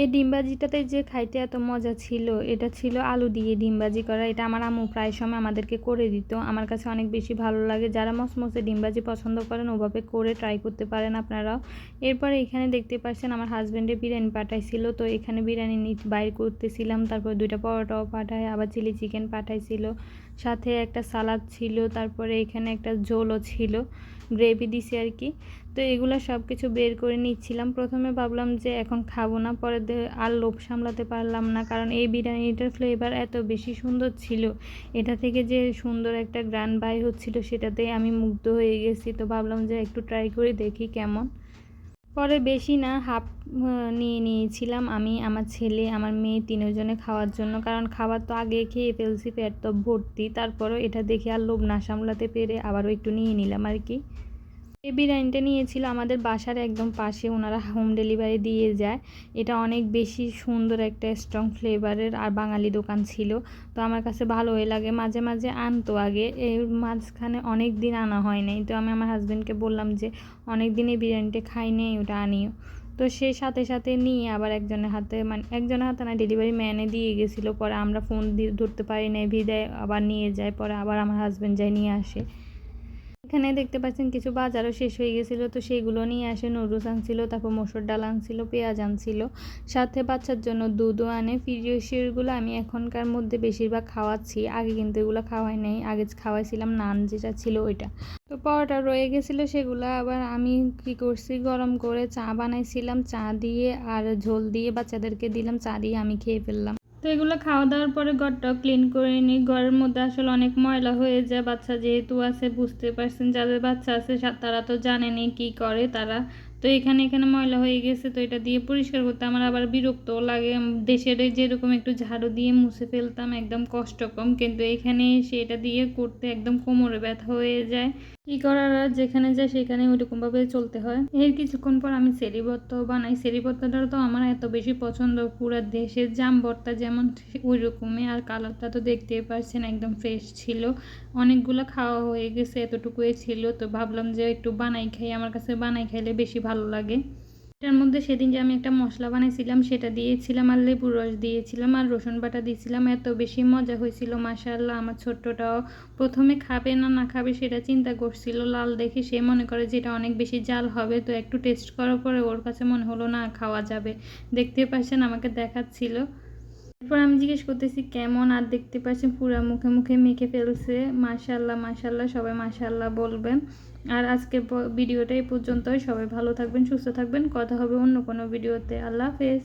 এই ডিমবাজিটাতে যে খাইতে এত মজা ছিল, এটা ছিল আলু দিয়ে ডিমবাজি করা। এটা আমার আম্মু প্রায় সময় আমাদেরকে করে দিত। আমার কাছে অনেক বেশি ভালো লাগে। যারা মসমসে ডিমবাজি পছন্দ করেন, ওভাবে করে ট্রাই করতে পারেন আপনারাও। এরপরে এখানে দেখতে পাচ্ছেন আমার হাজব্যান্ডে বিরিয়ানি পাঠাইছিল। তো এখানে বিরিয়ানি বাইর করতেছিলাম। তারপর দুইটা পরোটাও পাঠায়, আবার চিলি চিকেন পাঠাইছিল। সাথে একটা সালাদ ছিল। তারপরে এখানে একটা ঝোলও ছিল। গ্রেভি দিছি আর কি। তো এগুলো সব কিছু বের করে নিচ্ছিলাম। প্রথমে ভাবলাম যে এখন খাব না, পরে আর লোভ সামলাতে পারলাম না, কারণ এই বিরিয়ানিটার ফ্লেভার এত বেশি সুন্দর ছিল। এটা থেকে যে সুন্দর একটা গ্রান বাই হচ্ছিল, সেটাতেই আমি মুগ্ধ হয়ে গেছি। তো ভাবলাম যে একটু ট্রাই করে দেখি কেমন। পরে বেশি না, হাফ নিয়ে নিয়েছিলাম আমি, আমার ছেলে, আমার মেয়ে তিনজনে খাওয়ার জন্য। কারণ খাবার তো আগে খেয়ে ফেলছি, পেট তো ভর্তি। তারপরও এটা দেখে আর লোভ না সামলাতে পেরে আবারও একটু নিয়ে নিলাম আর কি। এই বিরিয়ানিটা নিয়েছিল আমাদের বাসার একদম পাশে, ওনারা হোম ডেলিভারি দিয়ে যায়। এটা অনেক বেশি সুন্দর একটা স্ট্রং ফ্লেভারের আর বাঙালি দোকান ছিল। তো আমার কাছে ভালোই লাগে। মাঝে মাঝে আনতো আগে। এর মাঝখানে অনেক দিন আনা হয় নাই। তো আমি আমার হাজব্যান্ডকে বললাম যে, অনেক দিন এই বিরিয়ানিটা খাই নেই ওটা আনিও। তো সে সাথে সাথে নিয়ে আবার একজনের হাতে মানে একজনের হাতে না ডেলিভারি ম্যানে দিয়ে গেছিল। পরে আমরা ফোন দিয়ে ধরতে পারি না ভিদায় আবার নিয়ে যায়। পরে আবার আমার হাজব্যান্ড যায় নিয়ে আসে। এখানে দেখতে পাচ্ছেন কিছু বাজারও শেষ হয়ে গেছিল। তো সেগুলো নিয়ে আসে নুডলস আনছিল, তারপর মসুর ডাল আনছিল, পেঁয়াজ আনছিল। সাথে বাচ্চার জন্য দুধও আনে। ফিরিয়সিরগুলো আমি এখনকার মধ্যে বেশিরভাগ খাওয়াচ্ছি। আগে কিন্তু এগুলো খাওয়াই নাই, আগে খাওয়াইছিলাম নান যেটা ছিল ওইটা। তো পরোটা রয়ে গেছিল, সেগুলো আবার আমি কি করছি, গরম করে চা বানাইছিলাম। চা দিয়ে আর ঝোল দিয়ে বাচ্চাদেরকে দিলাম, চা দিয়ে আমি খেয়ে ফেললাম। তো এগুলো খাওয়া দাওয়ার পরে ঘরটাও ক্লিন করে নিই ঘরের মধ্যে আসলে অনেক ময়লা হয়ে যায়, বাচ্চা যেহেতু আছে, বুঝতে পারছেন, যাদের বাচ্চা আছে তারা তো জানেনি কি করে, তারা তো এখানে এখানে ময়লা হয়ে গেছে, তো এটা দিয়ে পরিষ্কার করতে আমার আবার বিরক্তও লাগে। দেশের যেরকম একটু ঝাড়ু দিয়ে মুছে ফেলতাম, একদম কষ্ট কম। কিন্তু এখানে এসে এটা দিয়ে করতে একদম কোমরে ব্যথা হয়ে যায়। কী করার আর যেখানে যায় সেখানে ওইরকমভাবে চলতে হয়। এর কিছুক্ষণ পর আমি সেরি ভর্তাও বানাই। সেরি ভর্তাটা তো আমার এত বেশি পছন্দ। পুরো দেশের জাম ভর্তা যেমন ওই রকমই আর কালারটা তো দেখতেই পারছেন, একদম ফ্রেশ ছিল। অনেকগুলো খাওয়া হয়ে গেছে, এতটুকুই ছিল। তো ভাবলাম যে একটু বানাই খাই। আমার কাছে বানাই খাইলে বেশি ভালো লাগে। এটার মধ্যে সেদিন যে আমি একটা মশলা বানিয়েছিলাম সেটা দিয়েছিলাম আর লেবুর রস দিয়েছিলাম আর রসুন বাটা দিয়েছিলাম। এত বেশি মজা হয়েছিল মাসাল্লাহ আমার ছোট্টটাও প্রথমে খাবে না না খাবে সেটা চিন্তা করছিল। লাল দেখে সে মনে করে যে এটা অনেক বেশি জাল হবে, তো একটু টেস্ট করার পরে ওর কাছে মনে হলো, না, খাওয়া যাবে। দেখতে পাচ্ছেন, আমাকে দেখাচ্ছিল। এরপর আমি জিজ্ঞেস করতেছি, কেমন আর দেখতে পাচ্ছেন? পুরা মুখে মুখে মেখে ফেলছে। মাশাল্লাহ মাশাল্লাহ সবাই মাশাল্লাহ বলবেন। আর আজকের ভিডিওটা এই পর্যন্তই। সবাই ভালো থাকবেন, সুস্থ থাকবেন। কথা হবে অন্য কোনো ভিডিওতে। আল্লাহ হাফেজ।